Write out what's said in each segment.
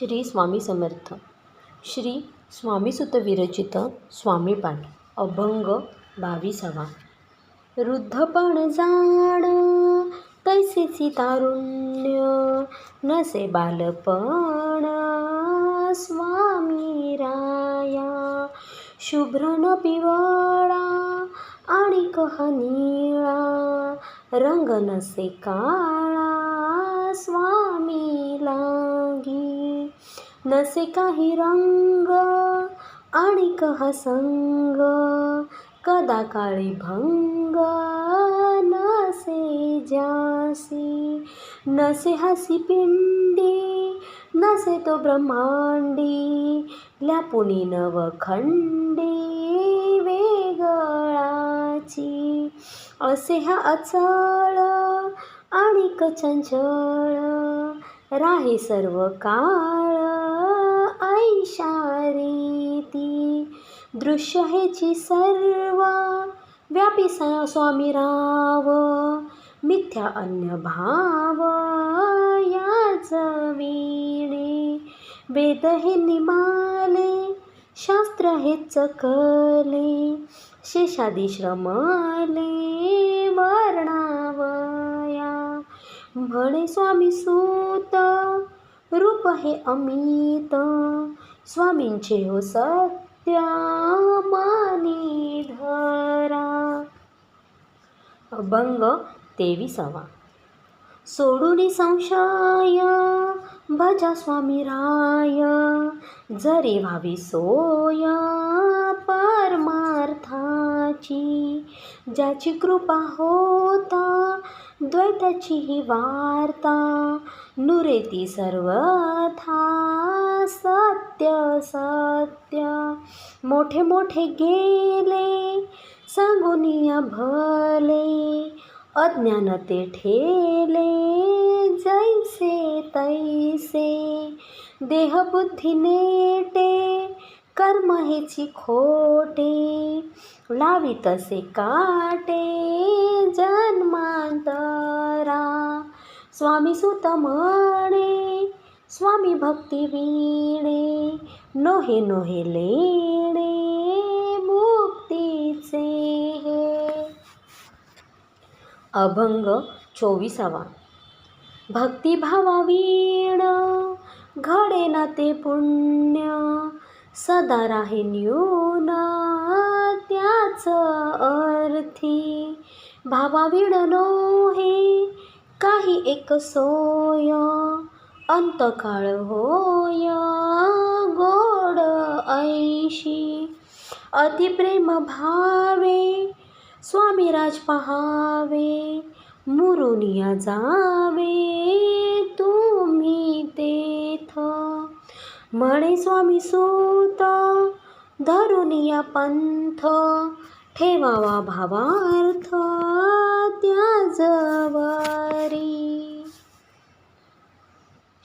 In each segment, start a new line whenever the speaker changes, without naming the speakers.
श्री स्वामी समर्थ. श्री स्वामीसुत विरचित स्वामीपाठ अभंग बावीसावा. वृद्धपण जाण तैसेची तारुण्य नसे बालपण स्वामी राया. शुभ्र न पिवळा आणि कह निळा रंग नसे काळा स्वामीला. नसे काही रंग आणि कहा संग. कदा काळी भंग नसे जासी. नसे हसी पिंडी नसे तो ब्रह्मांडी. ल्यापुनी नवखंडी वेगळाची. असे हा अचळ आणि चंचळ राही सर्व काळ इशारेती दृश्य हेची सर्व व्यापी स्वामी राव. मिथ्या अन्य भाव याच वेणे. वेद हे निमाले शास्त्र हे चकले शेषादी श्रमले वर्णावया. म्हणे स्वामी सूत रूप हे अमित. स्वामींचे हो सत्यामानी धरा. अभंग तेविसावा. सोडून संशय भजा स्वामी राय. जरी व्हावी सोय कृष्णाची ज्याची कृपा होता द्वैताची ही वार्ता. नुरेती सर्वथा सत्य सत्य. मोठे मोठे गेले सांगुनिया भले. अज्ञान ते ठेले जैसे तैसे. देहबुद्धी नेटे कर्म हेची खोटे. लावी तसे काटे जन्मांतरा. स्वामी सुत म्हणे स्वामी भक्ती वीणे नोहे नोहे लेणे मुक्तीचे हे. अभंग चोवीसावा. भक्तिभावा वीण घडे ना ते पुण्य सदा राहे न्यून त्याच अर्थी. भावा विडलो हे काही एक सोय. अंतकाळ होय गोड ऐशी. अतिप्रेम भावे स्वामी राज पहावे मुरुनिया जावे म्हणे स्वामी सूत धरुनिया पंथ ठेवावा भावार्थ त्याजवरी.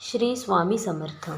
श्री स्वामी समर्थ.